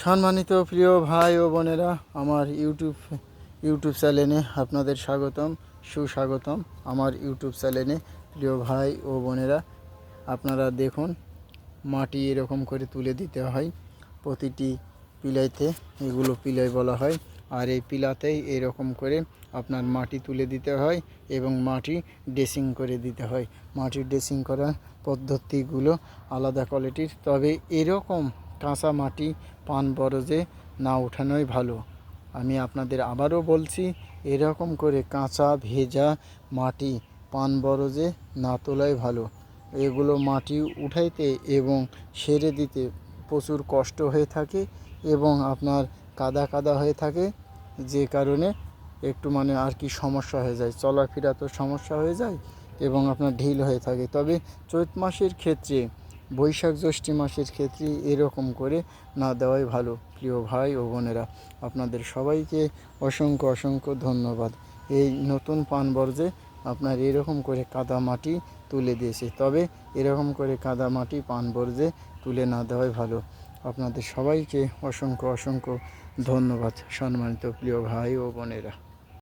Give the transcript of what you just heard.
সম্মানিত প্রিয় ভাই ও বোনেরা, আমার ইউটিউব ইউটিউব চ্যানেলে আপনাদের স্বাগতম, সুস্বাগতম আমার ইউটিউব চ্যানেলে। প্রিয় ভাই ও বোনেরা, আপনারা দেখুন, মাটি এরকম করে তুলে দিতে হয়, প্রতিটি পিলাইতে এগুলো পিলাই বলা হয়, আর এই পিলাতেই এরকম করে আপনার মাটি তুলে দিতে হয় এবং মাটি ড্রেসিং করে দিতে হয়। মাটি ড্রেসিং করার পদ্ধতিগুলো আলাদা কোয়ালিটির, তবে এরকম কাঁচা মাটি পান বরজে না ওঠানোই ভালো। আমি আপনাদের আবারও বলছি, এরকম করে কাঁচা, ভেজা মাটি পান বরজে না তোলাই ভালো। এগুলো মাটি উঠাইতে এবং সেরে দিতে প্রচুর কষ্ট হয়ে থাকে এবং আপনার কাদা কাদা হয়ে থাকে, যে কারণে একটু মানে আর কি সমস্যা হয়ে যায়। চলাফেরা তো সমস্যা হয়ে যায় এবং আপনার ঢিল হয়ে থাকে। তবে চৈত মাসের ক্ষেত্রে বৈশাখ জ্যৈষ্ঠী মাসের ক্ষেত্রে এরকম করে না দেওয়াই ভালো, প্রিয় ভাই ও বোনেরা। আপনাদের সবাইকে অসংখ্য অসংখ্য ধন্যবাদ। এই নতুন পান বর্জে আপনার এরকম করে কাদা মাটি তুলে দিয়েছে। তবে এরকম করে কাদা মাটি পান বর্জে তুলে না দেওয়াই ভালো। আপনাদের সবাইকে অসংখ্য অসংখ্য ধন্যবাদ, সম্মানিত প্রিয় ভাই ও বোনেরা।